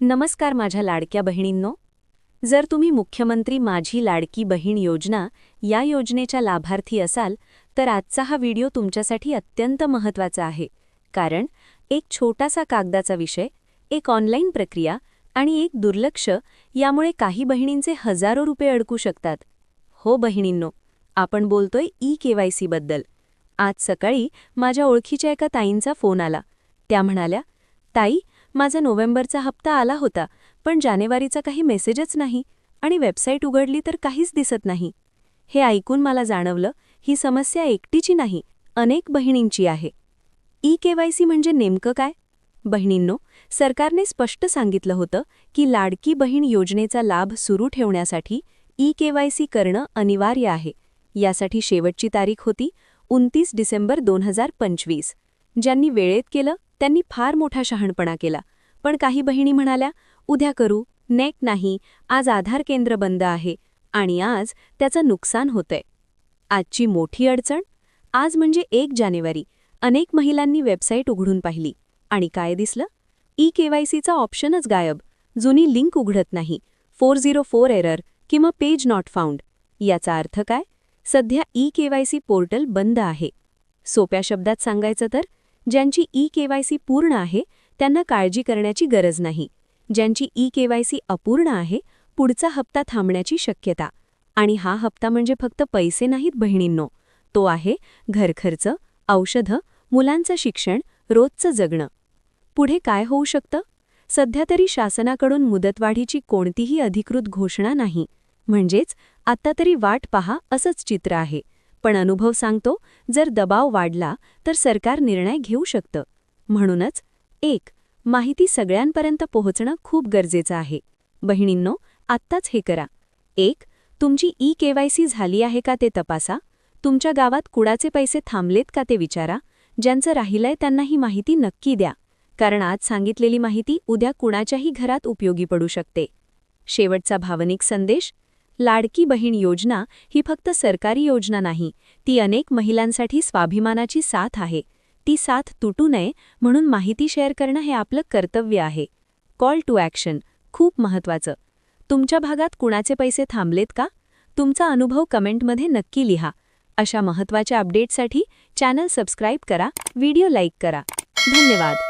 नमस्कार माझ्या लाडक्या बहिणींनो. जर तुम्ही मुख्यमंत्री माझी लाडकी बहीण योजना या योजनेच्या लाभार्थी असाल तर आजचा हा व्हिडिओ तुमच्यासाठी अत्यंत महत्त्वाचा आहे. कारण एक छोटासा कागदाचा विषय एक ऑनलाईन प्रक्रिया आणि एक दुर्लक्ष यामुळे काही बहिणींचे हजारो रुपये अडकू शकतात. हो बहिणींनो आपण बोलतोय ई केवायसी बद्दल. आज सकाळी माझ्या ओळखीच्या एका ताईंचा फोन आला. त्या म्हणाल्या ताई माझा नोव्हेंबरचा हप्ता आला होता पण जानेवारीचा काही मेसेजच नाही आणि वेबसाईट उघडली तर काहीच दिसत नाही. हे ऐकून मला जाणवलं ही समस्या एकटीची नाही अनेक बहिणींची आहे. ई केवायसी म्हणजे नेमकं काय? बहिणींनो सरकारने स्पष्ट सांगितलं होतं की लाडकी बहीण योजनेचा लाभ सुरू ठेवण्यासाठी ई केवायसी करणं अनिवार्य आहे. यासाठी शेवटची तारीख होती उनतीस डिसेंबर दोन हजार पंचवीस. ज्यांनी वेळेत केलं त्यांनी फार मोठा शहाणपणा केला. पण काही बहिणी म्हणाल्या उद्या करू. नेट नाही. आज आधार केंद्र बंद आहे. आणि आज त्याचं नुकसान होतंय. आजची मोठी अडचण? आज म्हणजे एक जानेवारी. अनेक महिलांनी वेबसाईट उघडून पाहिली. आणि काय दिसलं? ई केवायसीचा ऑप्शनच गायब. जुनी लिंक उघडत नाही. फोर झिरो फोर एरर किंवा पेज नॉट फाउंड. याचा अर्थ काय? सध्या ई केवायसी पोर्टल बंद आहे. सोप्या शब्दात सांगायचं तर ज्यांची ई केवायसी पूर्ण आहे त्यांना काळजी करण्याची गरज नाही. ज्यांची ई केवायसी अपूर्ण आहे पुढचा हप्ता थांबण्याची शक्यता. आणि हा हप्ता म्हणजे फक्त पैसे नाहीत बहिणींनो. तो आहे घरखर्च औषधं मुलांचं शिक्षण रोजचं जगणं. पुढे काय होऊ शकतं? सध्या तरी शासनाकडून मुदतवाढीची कोणतीही अधिकृत घोषणा नाही. म्हणजेच आत्ता तरी वाट पहा असंच चित्र आहे. पण अनुभव सांगतो जर दबाव वाढला तर सरकार निर्णय घेऊ शकतं. म्हणूनच एक माहिती सगळ्यांपर्यंत पोहोचणं खूप गरजेचं आहे. बहिणींनो आत्ताच हे करा. एक तुमची ई केवायसी झाली आहे का ते तपासा. तुमच्या गावात कुडाचे पैसे थांबलेत का ते विचारा. ज्यांचं राहिलंय त्यांना ही माहिती नक्की द्या. कारण आज सांगितलेली माहिती उद्या कुणाच्याही घरात उपयोगी पडू शकते. शेवटचा भावनिक संदेश लाडकी बहीण योजना ही फक्त सरकारी योजना नाही ती अनेक महिलांसाठी स्वाभिमानाची साथ आहे. ती साथ तुटू नये म्हणून माहिती शेअर करणं हे आपलं कर्तव्य आहे. कॉल टू ॲक्शन खूप महत्त्वाचं. तुमच्या भागात कुणाचे पैसे थांबलेत का? तुमचा अनुभव कमेंटमध्ये नक्की लिहा. अशा महत्त्वाच्या अपडेटसाठी चॅनल सबस्क्राईब करा व्हिडिओ लाईक करा. धन्यवाद.